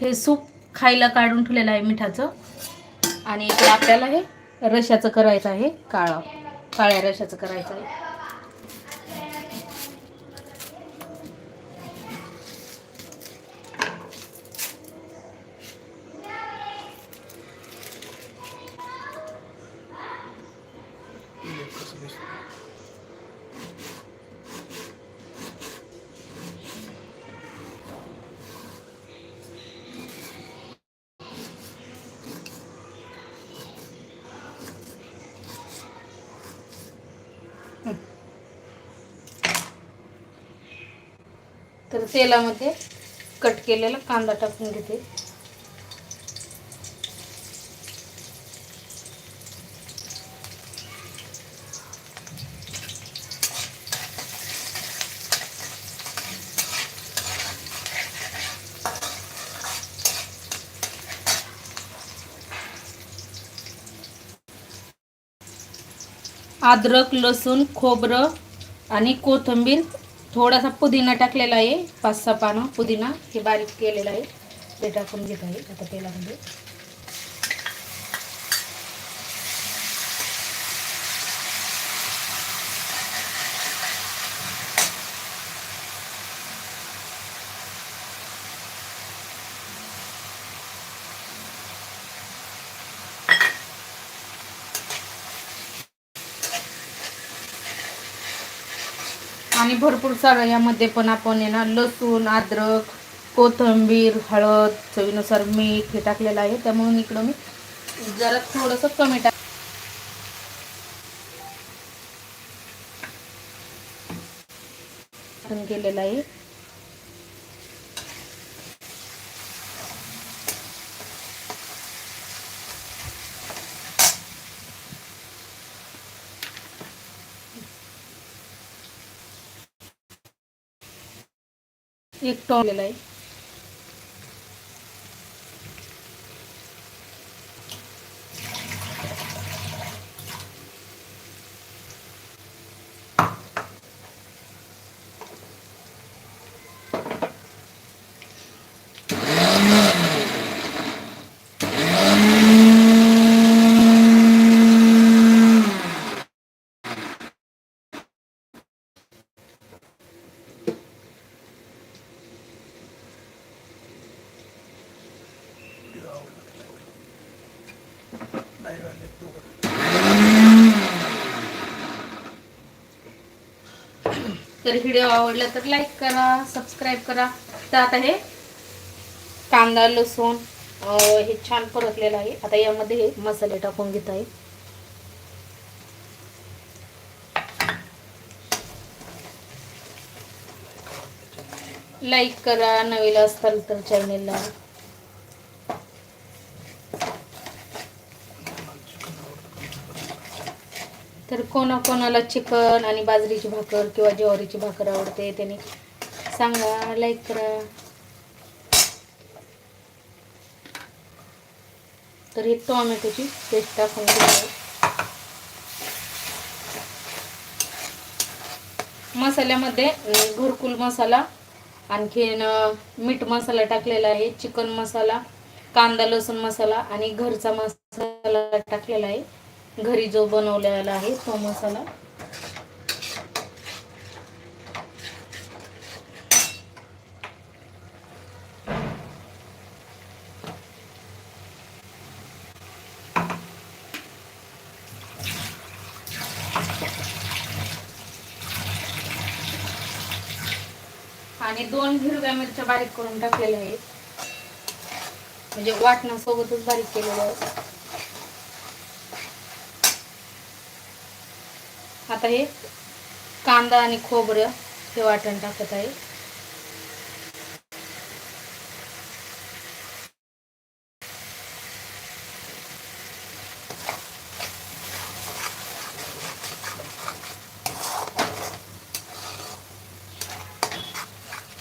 हे सूप खायला काढून ठेवलेलं आहे मिठाचं. आणि इकडे आपल्याला हे रशाचं करायचं आहे काळं काळ्या रशाचं करायचं आहे. तर तेलामध्ये कट केलेला कांदा टाकून घेते. अद्रक लसूण खोबरं आणि कोथिंबीर थोडासा पुदिना टाकलेला आहे पाच सहा पानं पुदिना हे बारीक केलेलं आहे. ते टाकून घेत आहे आता तेलामध्ये. आणि भरपूर सारं यामध्ये पण आपण आहे ना लसूण अद्रक कोथिंबीर हळद चवीनुसार मीठ हे टाकलेलं आहे. त्यामुळे इकडं मी जरा थोडंसं कमी टाक केलेलं आहे. एक टॉलेला आहे. तर व्हिडिओ आवडला तर लाईक करा सबस्क्राईब करा. तर आता हे कांदा लसूण हे छान परतलेलं आहे. आता यामध्ये हे मसाले टाकून घेत आहे. लाईक करा नवीला असताल तर चॅनेलला कोणाकोणाला चिकन आणि बाजरीची भाकर किंवा ज्वारीची भाकर आवडते त्याने सांगा लाईक करा. तर ही टोमॅटोची पेस्ट टाकून घेऊ मसाल्यामध्ये घरकुल मसाला आणखीन मीठ मसाला टाकलेला आहे चिकन मसाला कांदा लसूण मसाला आणि घरचा मसाला टाकलेला आहे. घरी जो बनवलेला आहे तो मसाला. आणि दोन हिरव्या मिरच्या बारीक करून टाकलेल्या आहेत. म्हणजे वाटण्यासोबतच बारीक केलेलं आहे आता हे कांदा आणि खोबरं हे वाटण टाकत आहे.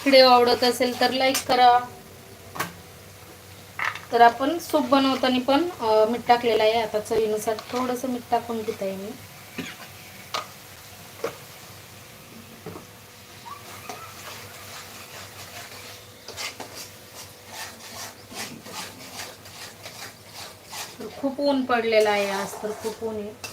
व्हिडिओ आवडत असेल तर लाईक करा. तर आपण सूप बनवताना पण मीठ टाकलेलं आहे. आता चवीनुसार थोडंसं मीठ टाकून घेत आहे मी. खूप ऊन पडलेलं आहे आज तर खूप ऊन आहे.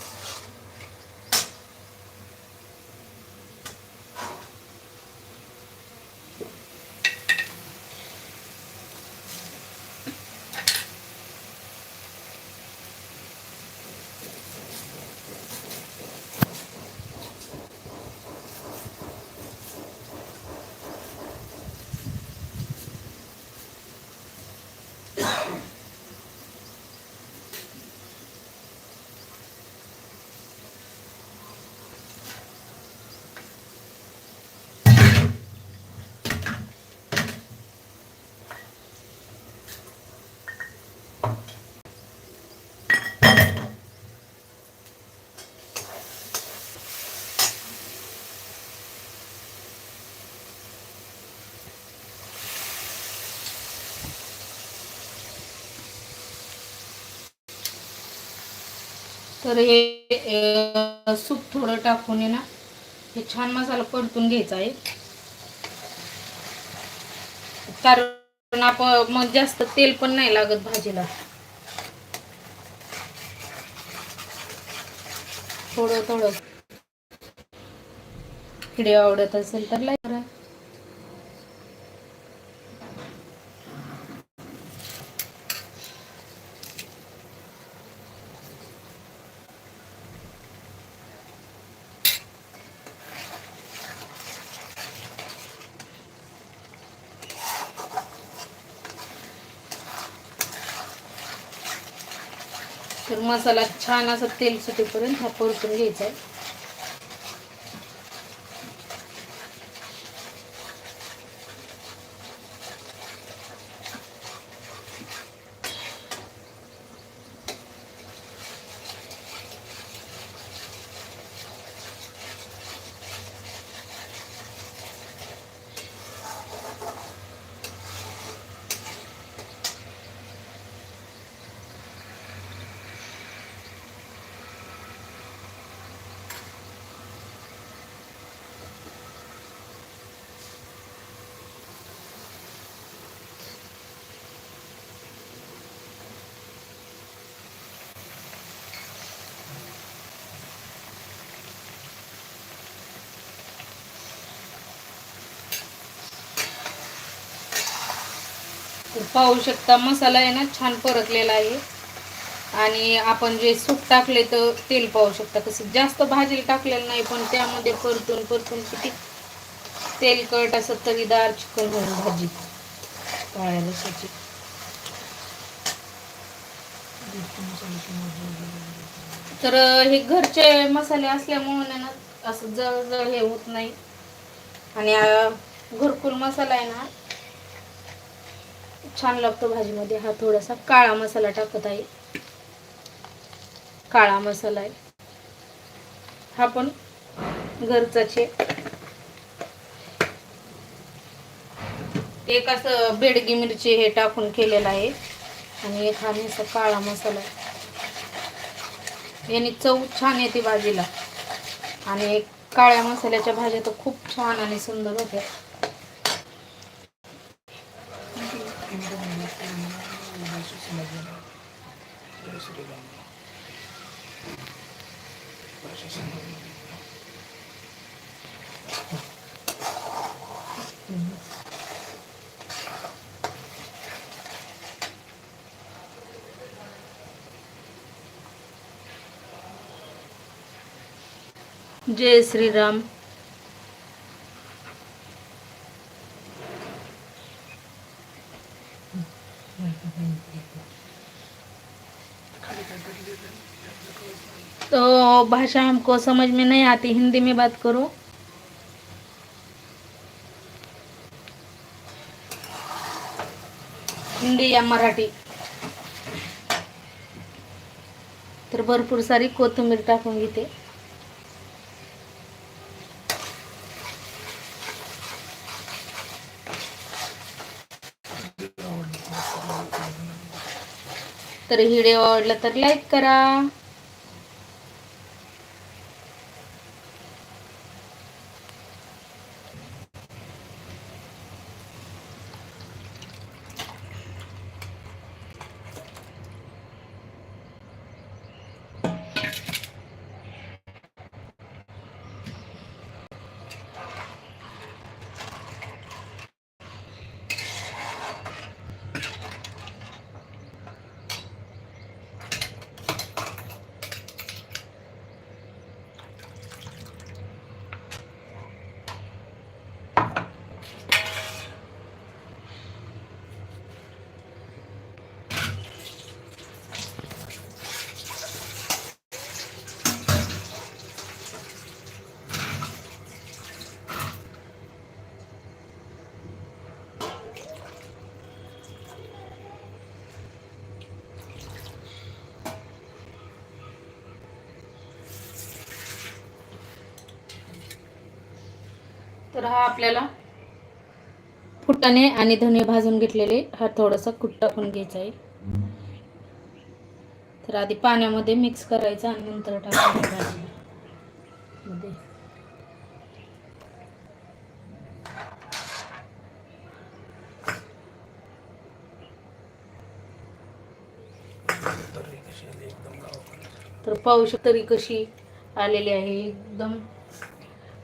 तर हे सूप थोडं टाकून आहे ना हे छान मसाला परतून घ्यायचा आहे. कारण आपण मग जास्त तेल पण नाही लागत भाजीला. थोडं थोडं. व्हिडिओ आवडत असेल तर लाईक करा. तर मसाला छान असं तेल सुटेपर्यंत हा परतून घ्यायचा आहे. पाहू शकता मसाला आहे ना छान परतलेला आहे. आणि आपण जे सूप टाकले तर तेल पाहू शकता. कसं जास्त भाजीला टाकलेलं नाही पण त्यामध्ये परतून परतून किती तेलकट असं तरीदार चिकन होईल भाजी काळ्या रसाची तर हे घरचे मसाले असल्यामुळे ना असं जळ हे होत नाही. आणि घरकुल मसाला आहे ना छान लागतो भाजीमध्ये. हा थोडासा काळा मसाला टाकत आहे. काळा मसाला आहे. हा पण घरचाच आहे. एक असं बेडगी मिरची हे टाकून केलेलं आहे. आणि एक हा असा काळा मसाला आहे. याने चव छान येते भाजीला. आणि काळ्या मसाल्याच्या भाज्या तर खूप छान आणि सुंदर होत्या. जय श्रीराम तो भाषा हमको समझ में नहीं आती हिंदी में बात करो। हिंदी या मराठी। तर भरपूर सारी कोथिंबीर टाकून घेते. तर व्हिडिओ आवडला तर लाईक करा. तर हा आपल्याला फुटाणे आणि धने भाजून घेतलेले हा थोडासा कुट टाकून घ्यायचा आहे. तर आधी पाण्यामध्ये मिक्स करायचा आणि नंतर टाकायचं भाजीमध्ये तर पाहू शकतरी तरी कशी आलेली आहे एकदम.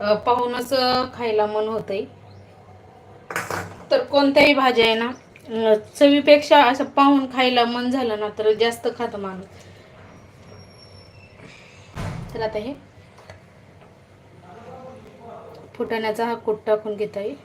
पाहूनच खायला मन होतंय. तर कोणत्याही भाज्या आहे ना चवीपेक्षा असं पाहून खायला मन झालं ना तर जास्त खात माणूस. तर आता हे फुटाण्याचा हा कूट टाकून घेता येईल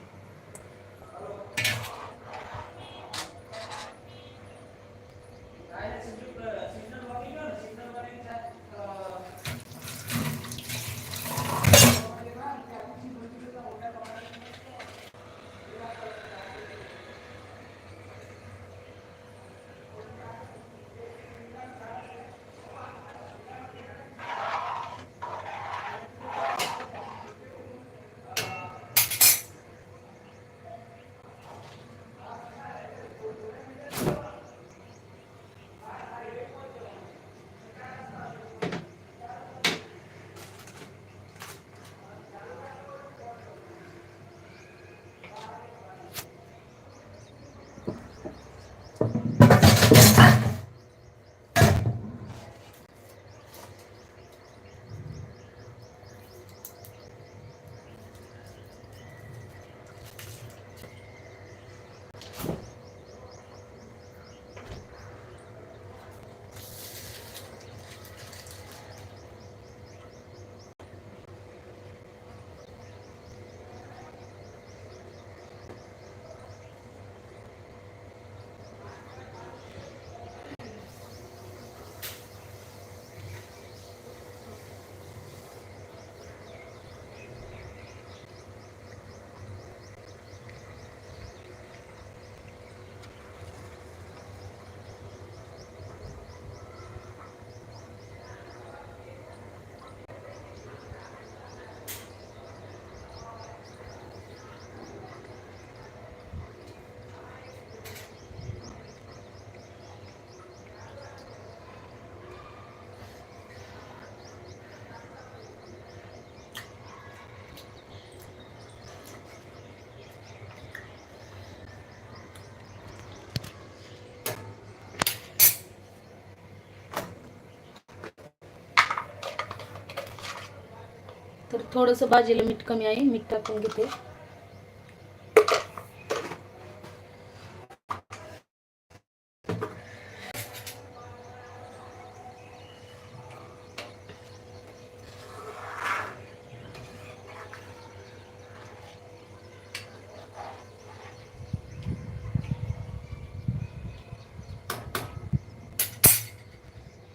थोडंसं भाजीला मीठ कमी आहे मीठ टाकून घेते.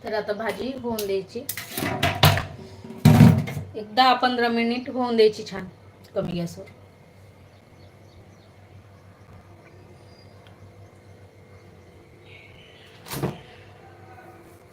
तर आता भाजी होऊन द्यायची. एक दहा पंधरा मिनिट होऊन द्यायची छान कमी गॅसवर.